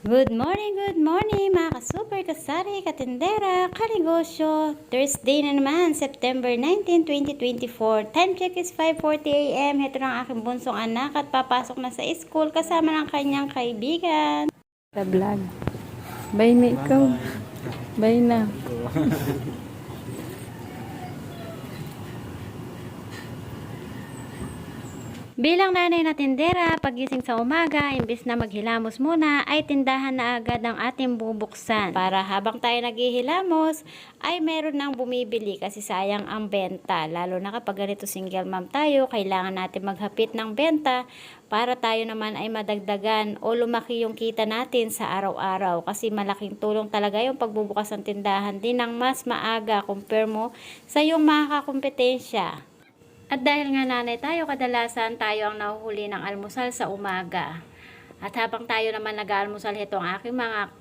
Good morning, good morning mga ka-super, kasari, katindera, kanegosyo. Thursday na naman, September 19, 2024. Time check is 5.40 a.m. Ito na ang aking bunsong anak at papasok na sa school kasama ng kanyang kaibigan. Sa vlog. Bye na ikaw. Bye na. Bilang nanay na tindera, pagising sa umaga, imbis na maghilamos muna, ay tindahan na agad ang ating bubuksan. Para habang tayo naghihilamos, ay meron nang bumibili kasi sayang ang benta. Lalo na kapag ganito single mom tayo, kailangan natin maghapit ng benta para tayo naman ay madagdagan o lumaki yung kita natin sa araw-araw. Kasi malaking tulong talaga yung pagbubukas ng tindahan din ng mas maaga compare mo sa yung mga kakompetensya. At dahil nga nanay tayo, kadalasan tayo ang nahuhuli ng almusal sa umaga. At habang tayo naman nag-aalmusal, ito ang aking mga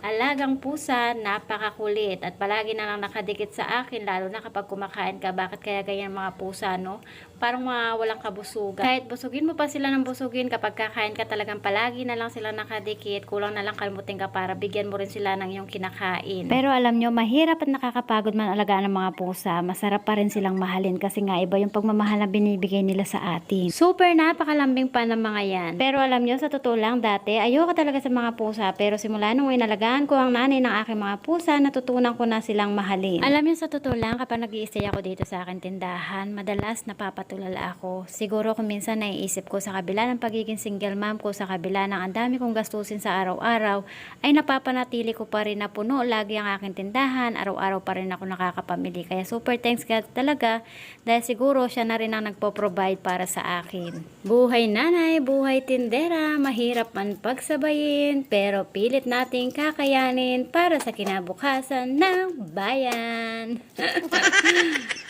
alagang pusa, napakakulit. At palagi na lang nakadikit sa akin, lalo na kapag kumakain ka. Bakit kaya ganyan mga pusa, no? Parang mga walang kabusugan. Kahit busugin mo pa sila ng busugin, kapag kakain ka talagang palagi na lang sila nakadikit, kulang na lang kalmutin ka para bigyan mo rin sila ng iyong kinakain. Pero alam nyo, mahirap at nakakapagod man alagaan ng mga pusa. Masarap pa rin silang mahalin kasi nga iba yung pagmamahal na binibigay nila sa atin. Super napakalambing pa ng mga yan. Pero alam nyo, sa totoo lang, dati, ayoko talaga sa mga pusa. Pero simula nung inalagaan ko ang nanay ng aking mga pusa, natutunan ko na silang mahalin. Alam nyo, sa totoo lang, kapag nag stay ako dito sa akin tindahan, madalas napapatulala ako. Siguro kung minsan naiisip ko sa kabila ng pagiging single mom ko, sa kabila ng ang dami kong gastusin sa araw-araw, ay napapanatili ko pa rin na puno lagi ang aking tindahan, araw-araw pa rin ako nakakapamili. Kaya super thanks God talaga dahil siguro siya na rin ang nagpo-provide para sa akin. Buhay nanay, buhay tindera, mahirap man pagsabayin, pero pilit nating kakayanin para sa kinabukasan ng bayan.